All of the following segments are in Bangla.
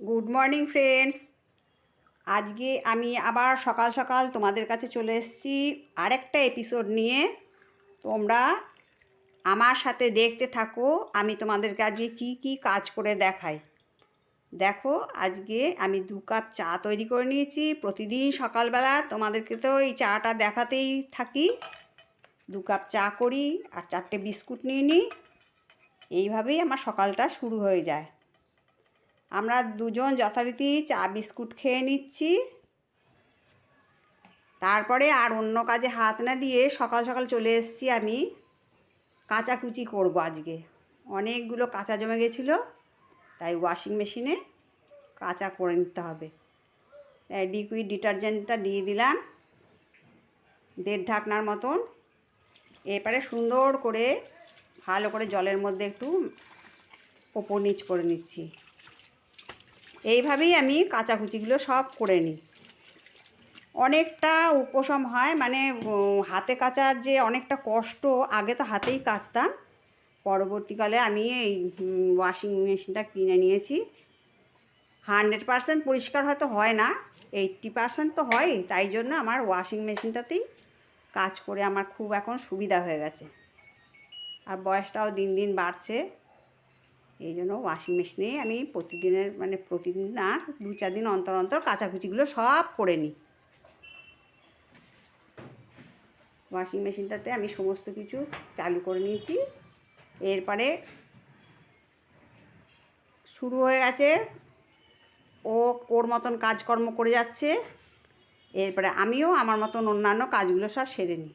গুড মর্নিং ফ্রেন্ডস আজকে আমি আবার সকাল সকাল তোমাদের কাছে চলে এসেছি আরেকটা এপিসোড নিয়ে। তোমরা আমার সাথে দেখতে থাকো, আমি তোমাদেরকে আজকে কী কী কাজ করে দেখাই। দেখো, আজকে আমি দু কাপ চা তৈরি করে নিয়েছি। প্রতিদিন সকালবেলা তোমাদেরকে তো এই চাটা দেখাতেই থাকি। দু কাপ চা করি আর চারটে বিস্কুট নিয়ে নিই। এইভাবেই আমার সকালটা শুরু হয়ে যায়। আমরা দুজন যথারীতি চা বিস্কুট খেয়ে নিচ্ছি। তারপরে আর অন্য কাজে হাত না দিয়ে সকাল সকাল চলে এসেছি আমি। কাচাকুচি করব আজকে। অনেকগুলো কাঁচা জমে গেছিল, তাই ওয়াশিং মেশিনে কাঁচা করে নিতে হবে। তাই লিকুইড ডিটারজেন্টটা দিয়ে দিলাম, দেড় ঢাকনার মতন। এরপরে সুন্দর করে, ভালো করে জলের মধ্যে একটু ওপর নিচ করে নিচ্ছি। এইভাবেই আমি কাচাকুচিগুলো সব করে নিই। অনেকটা উপশম হয় মানে হাতে কাচার যে অনেকটা কষ্ট, আগে তো হাতেই কাচতাম। পরবর্তীকালে আমি এই ওয়াশিং মেশিনটা কিনে নিয়েছি। হান্ড্রেড পারসেন্ট পরিষ্কার হয়তো হয় না এইট্টি পারসেন্ট তো হয়, তাই জন্য আমার ওয়াশিং মেশিনটাতেই কাজ করে আমার খুব এখন সুবিধা হয়ে গেছে। আর বয়সটাও দিন দিন বাড়ছে। এই জন্য ওয়াশিং মেশিনে আমি প্রতিদিনের মানে প্রতিদিন না, দু চার দিন অন্তর অন্তর কাচাকুচিগুলো সব করে নিই। ওয়াশিং মেশিনটাতে আমি সমস্ত কিছু চালু করে নিয়েছি। এরপরে শুরু হয়ে গেছে, ও, ওর মতন কাজকর্ম করে যাচ্ছে। এরপরে আমিও আমার মতন অন্যান্য কাজগুলো সব সেরে নিই।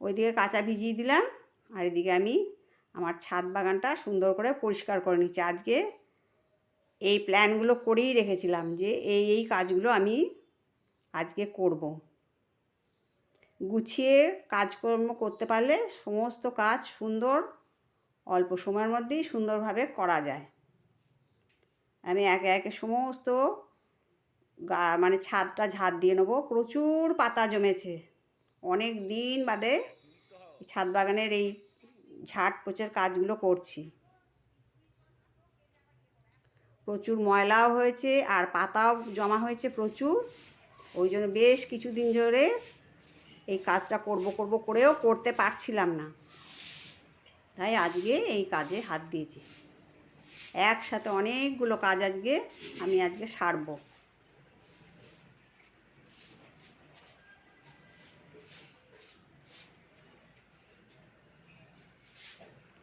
ওইদিকে কাঁচা ভিজিয়ে দিলাম, আর এদিকে আমি আমার ছাদ বাগানটা সুন্দর করে পরিষ্কার করে নিচ্ছি আজকে এই প্ল্যানগুলো করেই রেখেছিলাম যে এই এই কাজগুলো আমি আজকে করব। গুছিয়ে কাজকর্ম করতে পারলে সমস্ত কাজ সুন্দর, অল্প সময়ের মধ্যেই সুন্দরভাবে করা যায়। আমি একে একে সমস্ত গা মানে ছাদটা ঝাড় দিয়ে নেব। প্রচুর পাতা জমেছে। অনেক দিন বাদে ছাদ বাগানের এই ঝাড় পোচের কাজগুলো করছি। প্রচুর ময়লাও হয়েছে আর পাতাও জমা হয়েছে প্রচুর। ওই জন্য বেশ কিছুদিন ধরে এই কাজটা করব করব করেও করতে পারছিলাম না। তাই আজকে এই কাজে হাত দিয়েছি। একসাথে অনেকগুলো কাজ আজকে আমি আজকে সারবো।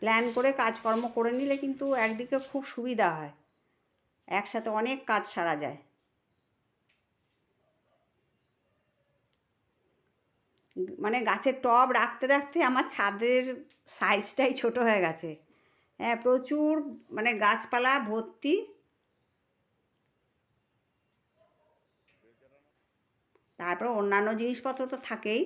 প্ল্যান করে কাজকর্ম করে নিলে কিন্তু একদিকে খুব সুবিধা হয়, একসাথে অনেক কাজ সারা যায়। মানে গাছের টব রাখতে রাখতে আমার ছাদের সাইজটাই ছোট হয়ে গেছে। হ্যাঁ প্রচুর মানে গাছপালা ভর্তি। তারপর অন্যান্য জিনিসপত্র তো থাকেই।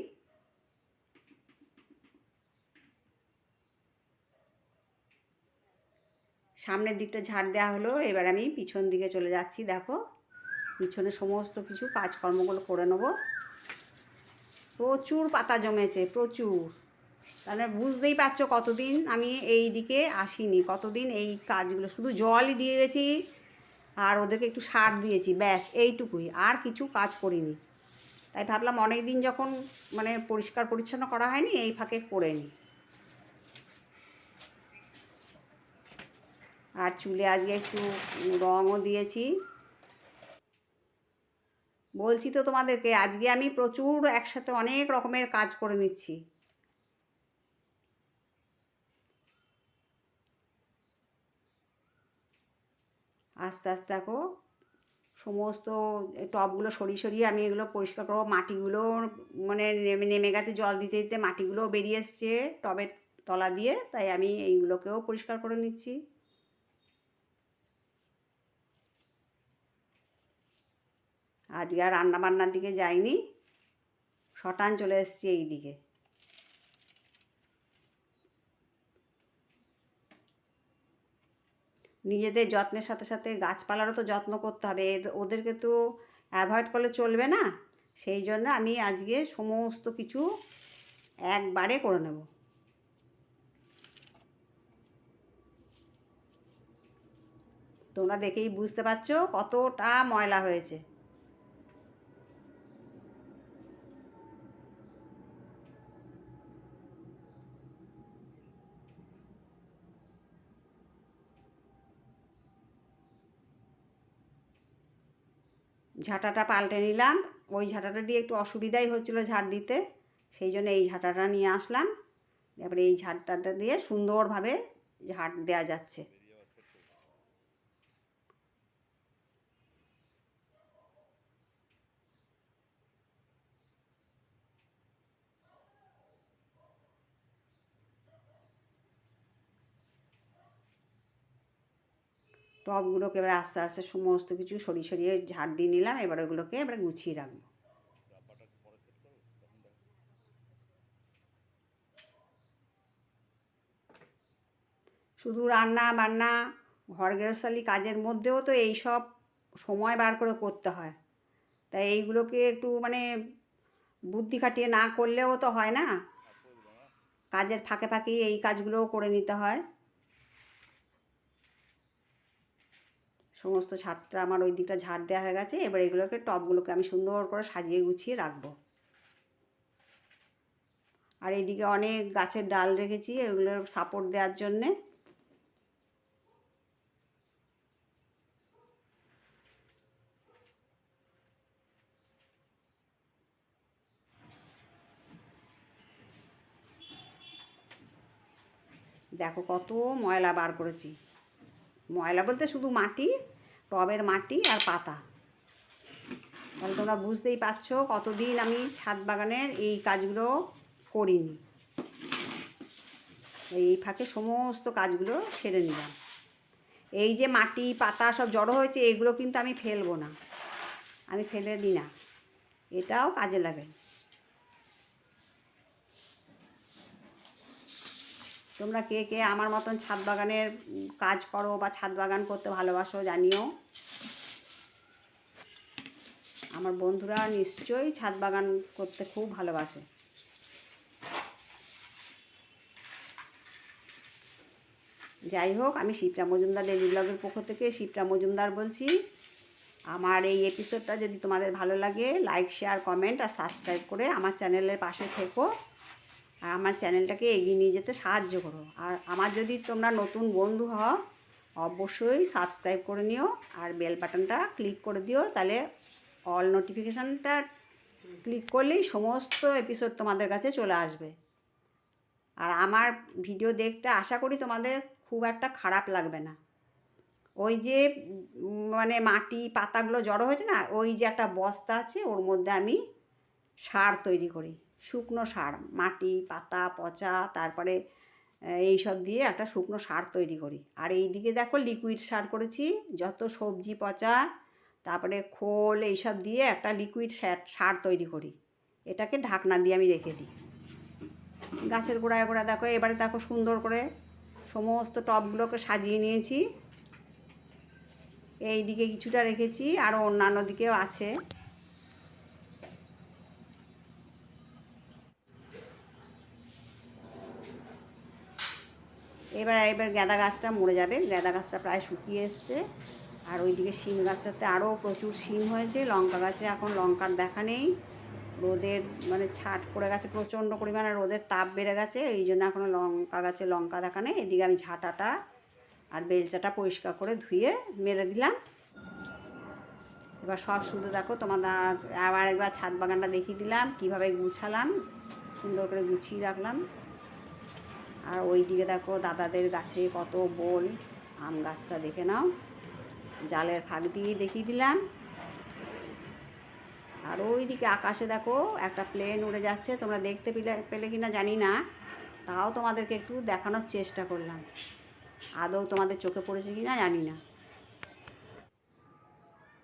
সামনের দিকটা ঝাড় দেওয়া হলো, এবার আমি পিছন দিকে চলে যাচ্ছি, দেখো। পিছনে সমস্ত কিছু কাজকর্মগুলো করে নেব। প্রচুর পাতা জমেছে, প্রচুর। তাহলে বুঝতেই পারছ কতদিন আমি এই দিকে আসিনি, কতদিন এই কাজগুলো, শুধু জলই দিয়ে গেছি আর ওদেরকে একটু সার দিয়েছি, ব্যাস, এইটুকুই, আর কিছু কাজ করিনি। তাই ভাবলাম অনেক দিন যখন মানে পরিষ্কার পরিচ্ছন্ন করা হয়নি, এই ফাঁকে করে নিই। আর চুলে আজকে একটু রঙও দিয়েছি। বলছি তো তোমাদেরকে, আজকে আমি প্রচুর একসাথে অনেক রকমের কাজ করে নিচ্ছি। আস্তে আস্তে দেখো, সমস্ত টবগুলো সরিয়ে সরিয়ে আমি এগুলো পরিষ্কার করব। মাটিগুলো মানে নেমে নেমে গেছে জল দিতে দিতে, মাটিগুলোও বেরিয়ে এসছে টবের তলা দিয়ে, তাই আমি এইগুলোকেও পরিষ্কার করে নিচ্ছি। আজকে আর রান্না বান্নার দিকে যাইনি। শটান চলে এসেছি এই দিকে নিজেদের যত্নের সাথে সাথে গাছপালারও তো যত্ন করতে হবে। ওদেরকে তো অ্যাভয়েড করলে চলবে না। সেই জন্য আমি আজকে সমস্ত কিছু একবারে করে নেব। তোমরা দেখেই বুঝতে পারছ কতটা ময়লা হয়েছে। ঝাঁটাটা পাল্টে নিলাম। ওই ঝাঁটাটা দিয়ে একটু অসুবিধাই হচ্ছিল ঝাড় দিতে, সেই জন্য এই ঝাঁটাটা নিয়ে আসলাম। এবারে এই ঝাঁটাটা দিয়ে সুন্দরভাবে ঝাড় দেওয়া যাচ্ছে। টবগুলোকে এবার আস্তে আস্তে সমস্ত কিছু সরিয়ে সরিয়ে ঝাড় দিয়ে নিলাম, এবার ওগুলোকে এবার গুছিয়ে রাখব। শুধু রান্না বান্না, ঘর গৃহস্থালি কাজের মধ্যেও তো এই সব সময় বার করে করতে হয়। তাই এইগুলোকে একটু মানে বুদ্ধি খাটিয়ে না করলেও তো হয় না। কাজের ফাঁকে ফাঁকেই এই কাজগুলোও করে নিতে হয়। সমস্ত ছাদটা আমার ওই দিকটা ঝাড় দেওয়া হয়ে গেছে। এবার এগুলোকে টবগুলোকে আমি সুন্দর করে সাজিয়ে গুছিয়ে রাখব। আর এইদিকে অনেক গাছের ডাল রেখেছি এগুলোর সাপোর্ট দেওয়ার জন্যে। দেখো কত ময়লা বার করেছি। ময়লা বলতে শুধু মাটি টবের মাটি আর পাতা। তাহলে তোমরা বুঝতেই পারছ কতদিন আমি ছাদ বাগানের এই কাজগুলো করিনি। এই ফাঁকে সমস্ত কাজগুলো সেরে নিলাম। এই যে মাটি, পাতা সব জড়ো হয়েছে, এগুলো কিন্তু আমি ফেলব না। আমি ফেলে দিই না। এটাও কাজে লাগে। তোমরা কে কে আমার মতন ছাদ বাগানের কাজ করো বা ছাদ বাগান করতে ভালোবাসো জানিও। আমার বন্ধুরা নিশ্চয়ই ছাদ বাগান করতে খুব ভালোবাসে। যাই হোক, আমি শিবরা মজুমদার ডেলি ব্লগের পক্ষ থেকে শিবরা মজুমদার বলছি, আমার এই এপিসোডটা যদি তোমাদের ভালো লাগে লাইক শেয়ার কমেন্ট আর সাবস্ক্রাইব করে আমার চ্যানেলের পাশে থেকো। আর আমার চ্যানেলটাকে এগিয়ে নিয়ে যেতে সাহায্য করো। আর আমার যদি তোমরা নতুন বন্ধু হও, অবশ্যই সাবস্ক্রাইব করে নিও আর বেল বাটনটা ক্লিক করে দিও। তাহলে অল নোটিফিকেশানটা ক্লিক করলেই সমস্ত এপিসোড তোমাদের কাছে চলে আসবে। আর আমার ভিডিও দেখতে আশা করি তোমাদের খুব একটা খারাপ লাগবে না। ওই যে মানে মাটি পাতাগুলো জড়ো হয়েছে না, ওই যে একটা বস্তা আছে, ওর মধ্যে আমি সার তৈরি করি। শুকনো সার, মাটি, পাতা, পচা, তারপরে এই সব দিয়ে একটা শুকনো সার তৈরি করি। আর এই দিকে দেখো লিকুইড সার করেছি, যত সবজি পচা, তারপরে খোল এইসব দিয়ে একটা লিকুইড সার তৈরি করি। এটাকে ঢাকনা দিয়ে আমি রেখে দিই। গাছের গোড়ায় গোড়া দেখো, এবারে দেখো সুন্দর করে সমস্ত টবগুলোকে সাজিয়ে নিয়েছি। এই দিকে কিছুটা রেখেছি আরও অন্যান্য দিকেও আছে। এবার এবার গাঁদা গাছটা মরে যাবে। গাঁদা গাছটা প্রায় শুকিয়ে এসছে। আর ওইদিকে শিম গাছটাতে আরও প্রচুর শিম হয়েছে। লঙ্কা গাছে এখন লঙ্কার দেখা নেই। রোদের মানে ছাট পড়ে গেছে প্রচণ্ড পরিমাণে রোদের তাপ বেড়ে গেছে। এই জন্য এখনও লঙ্কা গাছে লঙ্কা দেখা নেই। এদিকে আমি ঝাঁটাটা আর বেলচাটা পরিষ্কার করে ধুয়ে মেরে দিলাম। এবার সব শুধু দেখো, তোমাদের আবার একবার ছাদ বাগানটা দেখিয়ে দিলাম, কীভাবে গুছালাম। সুন্দর করে গুছিয়ে রাখলাম। আর ওই দিকে দেখো দাদাদের গাছে কত বোল আম গাছটা দেখে নাও। জালের ফাঁক দিয়ে দেখিয়ে দিলাম। আর ওই দিকে আকাশে দেখো একটা প্লেন উড়ে যাচ্ছে, তোমরা দেখতে পেলে পেলে কি না জানি না, তাও তোমাদেরকে একটু দেখানোর চেষ্টা করলাম। আদৌ তোমাদের চোখে পড়েছে কি না জানি না।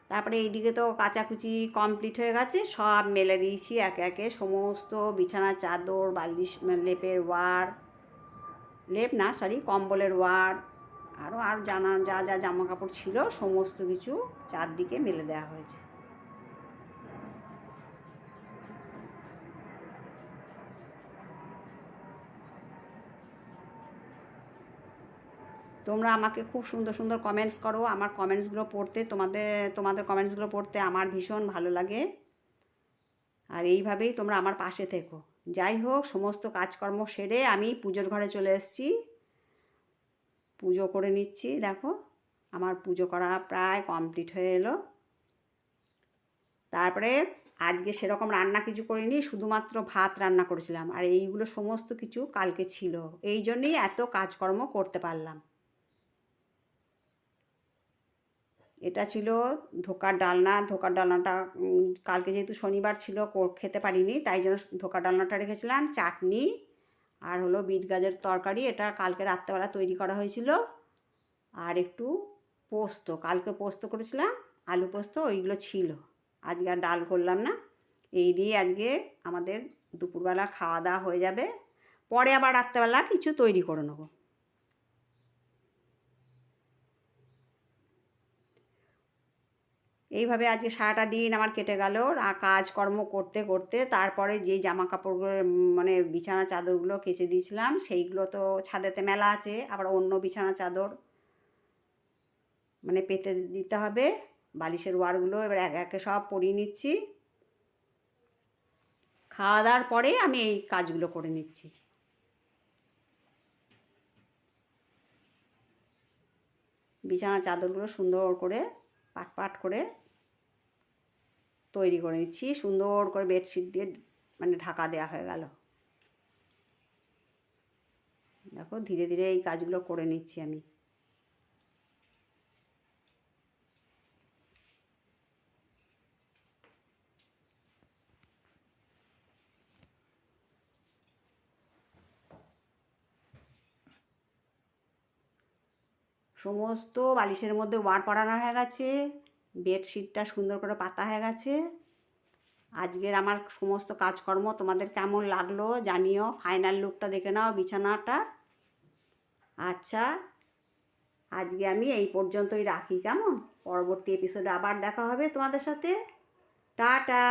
তারপরে এইদিকে তো কাচাকুচি কমপ্লিট হয়ে গেছে, সব মেলে দিয়েছি একে একে, সমস্ত বিছানার চাদর, বালিশ, লেপের ওয়ার লেপ না সরি কম্বলের ওয়ার আরও আর জানা যা যা জামা কাপড় ছিল, সমস্ত কিছু চারদিকে মেলে দেওয়া হয়েছে। তোমরা আমাকে খুব সুন্দর সুন্দর কমেন্টস করো। আমার কমেন্টসগুলো পড়তে তোমাদের তোমাদের কমেন্টসগুলো পড়তে আমার ভীষণ ভালো লাগে। আর এইভাবেই তোমরা আমার পাশে থেকো। যাই হোক, সমস্ত কাজকর্ম সেরে আমি পুজোর ঘরে চলে এসেছি। পুজো করে নিচ্ছি, দেখো। আমার পুজো করা প্রায় কমপ্লিট হয়ে এলো। তারপরে আজকে সেরকম রান্না কিছু করিনি, শুধুমাত্র ভাত রান্না করেছিলাম। আর এইগুলো সমস্ত কিছু কালকে ছিল। এই জন্যই এত কাজকর্ম করতে পারলাম। এটা ছিল ধোকার ডালনা। ধোকার ডালনাটা কালকে যেহেতু শনিবার ছিল খেতে পারিনি, তাই জন্য ধোকার ডালনাটা রেখেছিলাম। চাটনি আর হলো বিট গাজের তরকারি, এটা কালকে রাত্রেবেলা তৈরি করা হয়েছিল। আর একটু পোস্ত, কালকে পোস্ত করেছিলাম, আলু পোস্ত, ওইগুলো ছিল। আজকে আর ডাল করলাম না। এই দিয়ে আজকে আমাদের দুপুরবেলা খাওয়া দাওয়া হয়ে যাবে। পরে আবার রাত্রেবেলা কিছু তৈরি করে নেব। এইভাবে আজকে সারাটা দিন আমার কেটে গেল। কাজকর্ম করতে করতে তারপরে যে জামা কাপড়গুলো মানে বিছানা চাদরগুলো কেচে দিয়েছিলাম, সেইগুলো তো ছাদেতে মেলা আছে, আবার অন্য বিছানা চাদর মানে পেতে দিতে হবে। বালিশের ওয়ারগুলো এবার এক, একে সব পরিয়ে নিচ্ছি। খাওয়া দাওয়ার পরে আমি এই কাজগুলো করে নিচ্ছি। বিছানা চাদরগুলো সুন্দর করে পাট পাট করে তৈরি করে নিচ্ছি। সুন্দর করে বেডশিট দিয়ে মানে ঢাকা দেওয়া হয়ে গেল। দেখো, ধীরে ধীরে এই কাজগুলো করে নিচ্ছি আমি। সমস্ত বালিশের মধ্যে ওয়ার পড়ানো হয়ে গেছে। বেডশিটটা সুন্দর করে পাতা হয়ে গেছে। আজকের আমার সমস্ত কাজকর্ম তোমাদের কেমন লাগল জানিও। ফাইনাল লুকটা দেখে নাও বিছানাটা। আচ্ছা আজকে আমি এই পর্যন্তই রাখি কেমন? পরবর্তী এপিসোডে আবার দেখা হবে তোমাদের সাথে। টাটা!